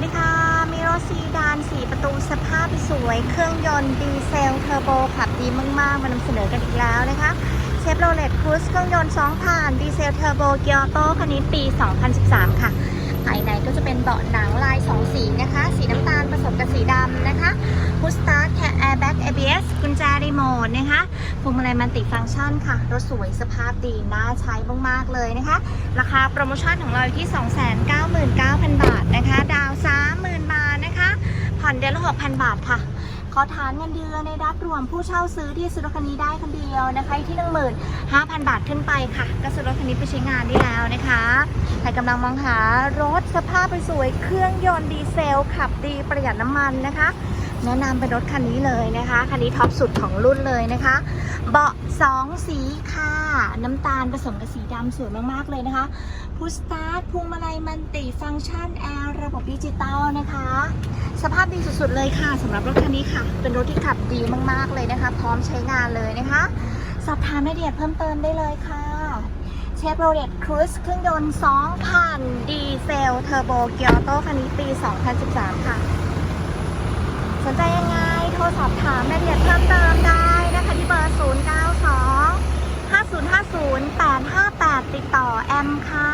วัสดีค่ะ มีรถซีดาน4ประตูสภาพสวย เครื่องยนต์ดีเซลเทอร์โบขับดีมาก ๆ มานำเสนอกันอีกแล้วนะคะเชฟโรเลตครูสเครื่องยนต์2ผ่านดีเซลเทอร์โบเกียร์โตคันนี้ปี 2013 ค่ะ ภายในก็จะเป็นเบาะหนังลาย 2 สีนะคะ สีน้ำตาลผสมกับสีดำนะคะพุสตาร์แคร์แอร์แบ็ก ABS กุญแจรีโมทนะคะพวงมาลัยมันติฟังก์ชันค่ะ รถสวยสภาพดีน่าใช้มาก ๆ เลยนะคะ ราคาโปรโมชั่นของเราอยู่ที่ 299,000 บาทนะคะ ดาว 30,000 บาทนะคะ ผ่ อนเดือนละ6,000บาทค่ะ ขอฐานเงินเดือนในรับรวมผู้เช่าซื้อที่ซื้อรถคันนี้ได้คนเดียวนะคะอยู่ที่15,000บาทขึ้นไปค่ะก็ซื้อรถคันนี้ไปใช้งานได้แล้วนะคะใครกำลังมองหารถสภาพสวยเครื่องยนต์ดีเซล ขับดีประหยัดน้ำมันนะคะแนะนำเป็นรถคันนี้เลยนะคะ คันนี้ท็อปสุดของรุ่นเลยนะคะ เบาะสองสีค่ะ น้ำตาลผสมกับสีดำสวยมาก ๆ เลยนะคะพุชสตาร์ทพวงมาลัยมันติฟังก์ชันแอร์ระบบดิจิตอลนะคะ สภาพดีสุดๆเลยค่ะสำหรับรถคันนี้ค่ะ เป็นรถที่ขับดีมากๆเลยนะคะ พร้อมใช้งานเลยนะคะ สอบถามรายละเอียดเพิ่มเติมได้เลยค่ะเชฟโรเลตครูซเครื่องยนต์2,000 ดีเซลเทอร์โบเกียร์โตคันนี้ปี 2013 ค่ะ สนใจยังไง โทรสอบถามรายละเอียดเพิ่มเติมได้นะคะที่เบอร์ 092 5050 858 ติดต่อแอมค่ะ